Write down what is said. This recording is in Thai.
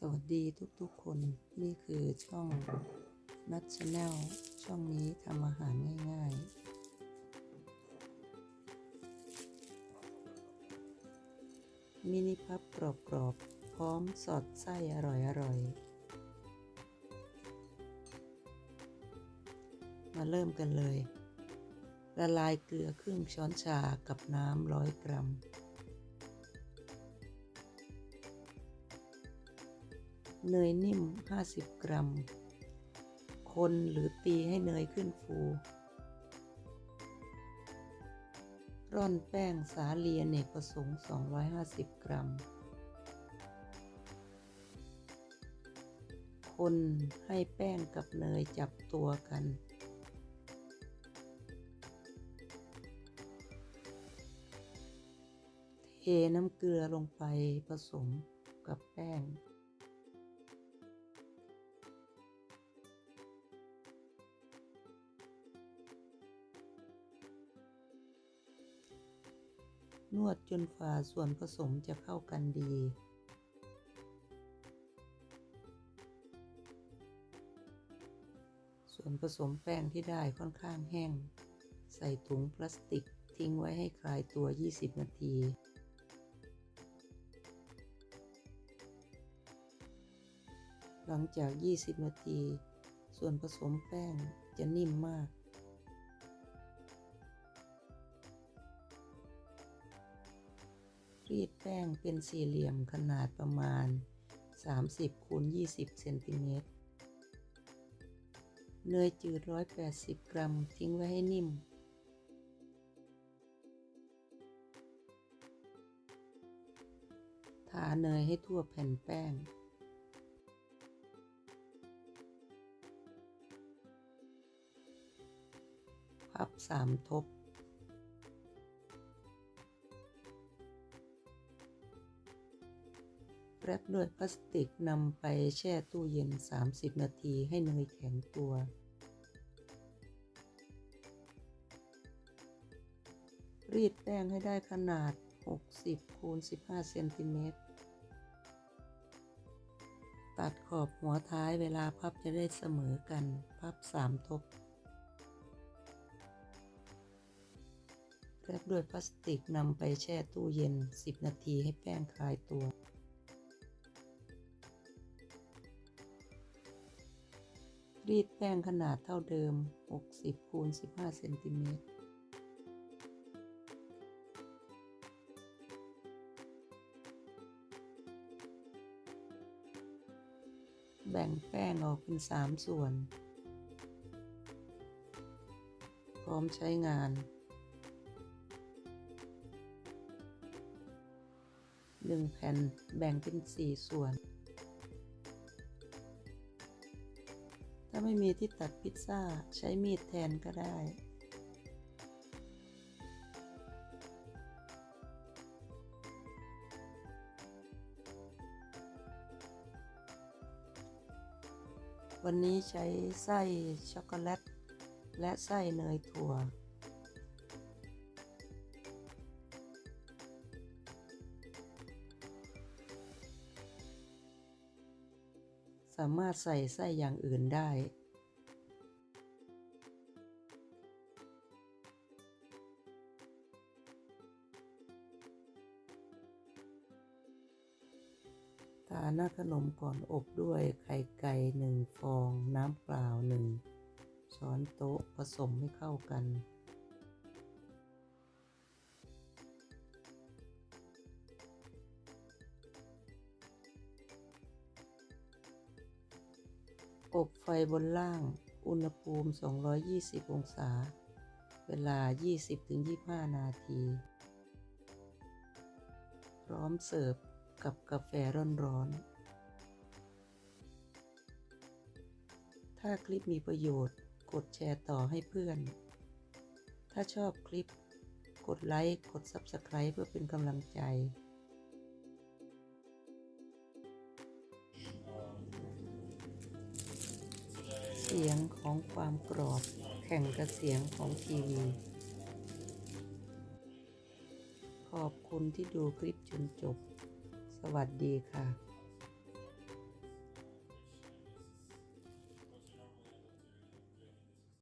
สวัสดีทุกๆคน นี่คือช่องนัทชาแนลช่องนี้ทำอาหารง่ายๆ มินิพับกรอบๆ พร้อมสอดไส้อร่อยๆ มาเริ่มกันเลย ละลายเกลือครึ่งช้อนชากับน้ำร้อยกรัม เนยนิ่ม 50 กรัม คนหรือตีให้เนยขึ้นฟู ร่อนแป้งสาลีอเนกประสงค์ 250 กรัม คนให้แป้งกับเนยจับตัวกันเทน้ำเกลือลงไปผสมกับแป้ง นวดจนฝ่าส่วนผสมจะเข้ากันดี ส่วนผสมแป้งที่ได้ค่อนข้างแห้ง ใส่ถุงพลาสติกทิ้งไว้ให้คลายตัว 20 นาทีหลังจาก 20 นาที ส่วนผสมแป้งจะนิ่มมาก รีดแป้งเป็นสี่เหลี่ยมขนาดประมาณ 30คูณ20เซนติเมตรเนยจืด 180 กรัม ทิ้งไว้ให้นิ่ม ทาเนยให้ทั่วแผ่นแป้ง พับสามทบ แรปด้วยพลาสติกนำไปแช่ตู้เย็น 30 นาทีให้เนยแข็งตัว รีดแป้งให้ได้ขนาด 60คูณ15 เซนติเมตร ตัดขอบหัวท้ายเวลาพับจะได้เสมอกัน พับ 3 ทบแรปด้วยพลาสติกนำไปแช่ตู้เย็น 10 นาทีให้แป้งคลายตัว รีดแป้งขนาดเท่าเดิม 60คูณ15เซนติเมตรแบ่งแป้งออกเป็น 3 ส่วน พร้อมใช้งาน 1 แผ่นแบ่งเป็น 4 ส่วน ถ้าไม่มีที่ตัดพิซซ่าใช้มีดแทนก็ได้ วันนี้ใช้ไส้ช็อกโกแลตและไส้เนยถั่ว สามารถใส่ไส้อย่างอื่นได้ ทาหน้าขนมก่อนอบด้วยไข่ไก่หนึ่งฟองน้ำเปล่าหนึ่งช้อนโต๊ะผสมให้เข้ากัน อบไฟบนล่าง อุณหภูมิ 220 องศา เวลา 20-25 นาที พร้อมเสิร์ฟกับกาแฟร้อนๆ ถ้าคลิปมีประโยชน์ กดแชร์ต่อให้เพื่อน ถ้าชอบคลิป กดไลค์ กด Subscribe เพื่อเป็นกำลังใจ เสียงของความกรอบแข่งกับเสียงของทีวี ขอบคุณที่ดูคลิปจนจบ สวัสดีค่ะ